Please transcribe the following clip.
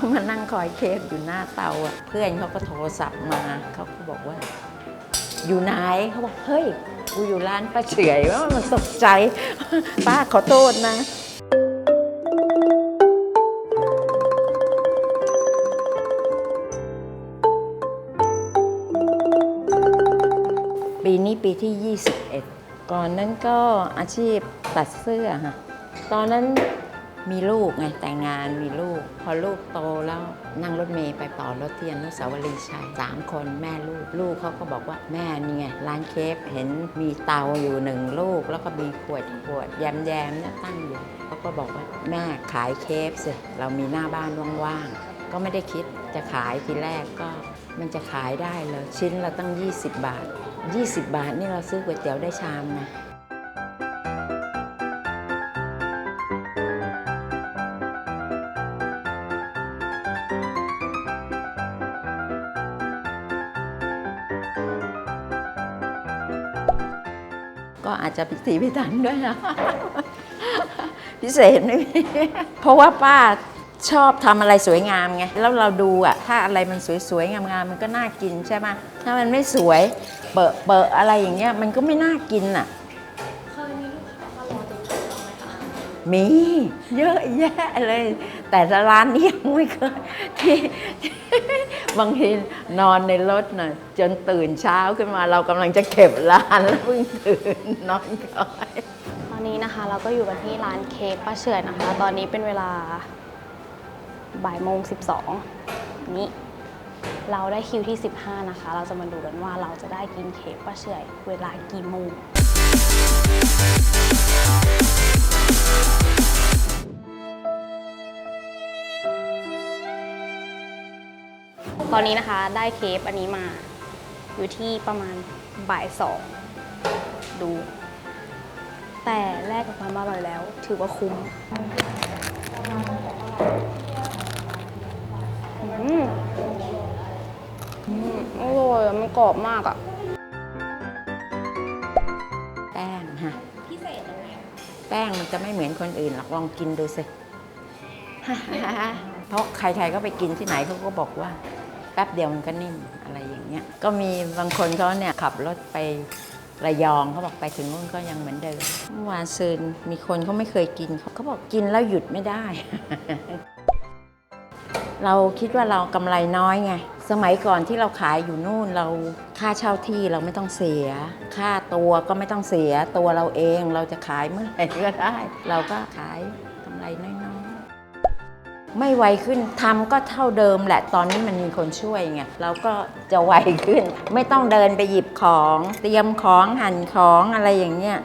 เขามานั่งคอยเคฟอยู่หน้าเตาอะ เพื่อนเขาก็โทรศัพท์มา เขาก็บอกว่า อยู่ไหนเขาบอก เฮ้ย กูอยู่ร้านป้าเฉยว่ามันตกใจ ป้าขอโทษนะปีนี้ปีที่ 21 ก่อนนั้นก็อาชีพตัดเสื้อค่ะ ตอนนั้น มีลูกไงแต่งงานมีลูก พอลูกโตแล้วนั่งรถเมย์ไปต่อรถเทียนนุสาวรีย์ชัยสามคนแม่ลูกลูกเขาก็บอกว่าแม่นี่ไงร้านเคฟเห็นมีเตาอยู่หนึ่งลูก แล้วก็มีขวดขวดแยมแยมๆเนี่ยตั้งอยู่เขาก็บอกว่าแม่ขายเคฟสิเรามีหน้าบ้านว่างๆก็ไม่ได้คิดจะขายทีแรกก็มันจะขายได้เลยชิ้นละตั้ง 20 บาท 20 บาทนี่เราซื้อก๋วยเตี๋ยวได้ชามนะ ก็อาจจะพิถีพิถันด้วยนะ พิเศษนี่เพราะว่าป้าชอบทำอะไรสวยงามไง แล้วเราดูอะถ้าอะไรมันสวยๆ งามๆ มันก็น่ากินใช่ไหมถ้ามันไม่สวย เปอะเปอะอะไรอย่างเงี้ย มันก็ไม่น่ากินอะ มีเยอะแยะเลย แต่ละร้านนี้ยังไม่เคยที่บางทีนอนในรถน่ะจนตื่นเช้าขึ้นมาเรากำลังจะเก็บร้านแล้วเพิ่งตื่นนอนก่อนตอนนี้นะคะเราก็อยู่กันที่ร้านเค้กป้าเฉอยนะคะ ตอนนี้เป็นเวลาบ่ายโมงสิบสองนี้เราได้คิวที่ 15 นะคะ เราจะมาดูกันว่าเราจะได้กินเค้กป้าเฉอยเวลากี่โมง ตอนนี้นะคะได้เคปอันนี้มา อยู่ที่ประมาณบ่ายสองดู แต่แลกกับความอร่อยแล้ว ถือว่าคุ้มอืมอืมอร่อยอะมันกรอบมากอะแป้งฮะ แป้งมันจะไม่เหมือนคนอื่นหรอกลองกินดูสิเพราะใครๆก็ไปกินที่ไหนเขาก็บอกว่า แป๊บเดียวมันก็นิ่มอะไรอย่างเงี้ย ก็มีบางคนเขาเนี่ยขับรถไประยองเขาบอกไปถึงนู่นก็ยังเหมือนเดิมเมื่อวานซืนมีคนเขาไม่เคยกินเขาเขาบอกกินแล้วหยุดไม่ได้ เราคิดว่าเรากำไรน้อยไง สมัยก่อนที่เราขายอยู่นู่นเราค่าเช่าที่เราไม่ต้องเสีย ค่าตัวก็ไม่ต้องเสียตัวเราเองเราจะขายเมื่อไหร่ก็ได้ เราก็ขายกำไรน้อยๆ ไม่ไวขึ้นทำก็เท่าเดิมแหละตอนนี้มันมีคนช่วยไงเราก็จะไวขึ้น ไม่ต้องเดินไปหยิบของ เตรียมของหั่นของอะไรอย่างเงี้ย